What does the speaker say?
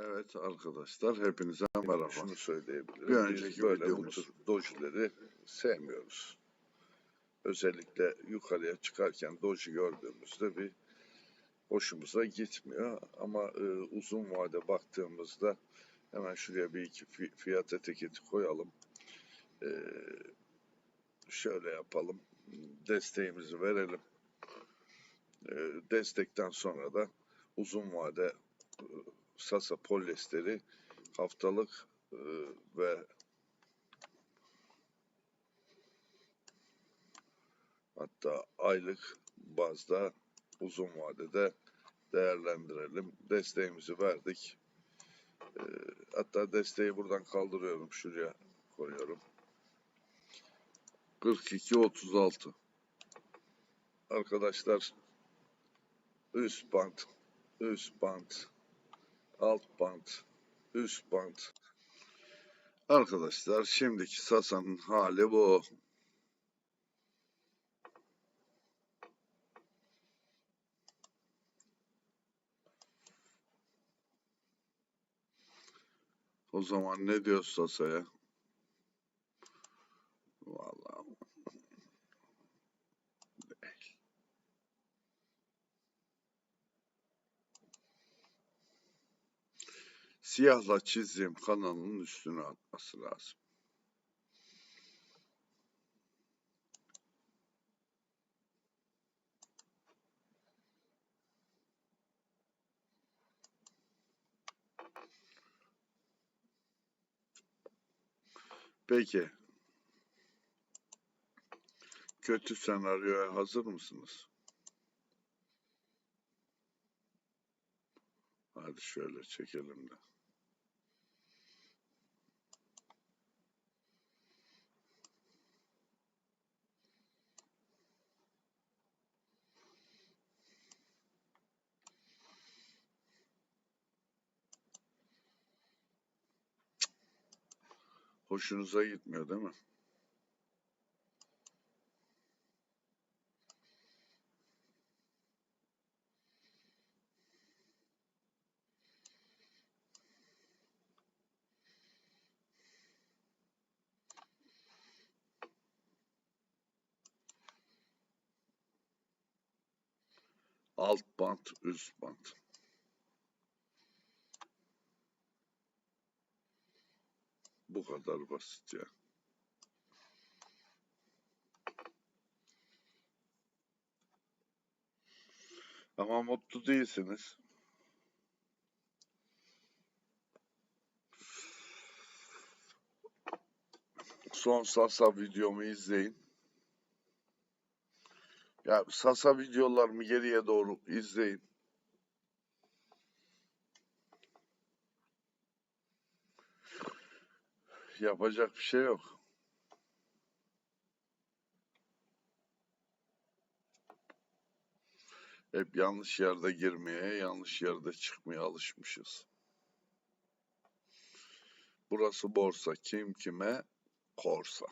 Evet arkadaşlar hepinize merhaba. Şunu söyleyebilirim. Bir Biz önceki böyle bu videomuz. dojileri sevmiyoruz. Özellikle yukarıya çıkarken doji gördüğümüzde bir hoşumuza gitmiyor. Ama e, uzun vade baktığımızda hemen şuraya bir iki fi- fiyat etiketi koyalım. E, şöyle yapalım. Desteğimizi verelim. E, destekten sonra da uzun vade e, Sasa polyesteri haftalık e, ve hatta aylık bazda uzun vadede değerlendirelim. Desteğimizi verdik. E, hatta desteği buradan kaldırıyorum. Şuraya koyuyorum. 42-36. Arkadaşlar üst band, üst band, alt band, üst band. Arkadaşlar şimdiki Sasa'nın hali bu. O zaman ne diyor Sasa'ya? Vallahi siyahla çizdiğim kanalın üstüne atması lazım. Peki. Kötü senaryoya hazır mısınız? Hadi şöyle çekelim de. Hoşunuza gitmiyor değil mi? Alt bant, üst bant. Bu kadar basit ya. Ama mutlu değilsiniz. Son Sasa videomu izleyin. Ya Sasa videolarımı geriye doğru izleyin. Yapacak bir şey yok. Hep yanlış yerde girmeye, yanlış yerde çıkmaya alışmışız. Burası borsa. Kim kime korsa.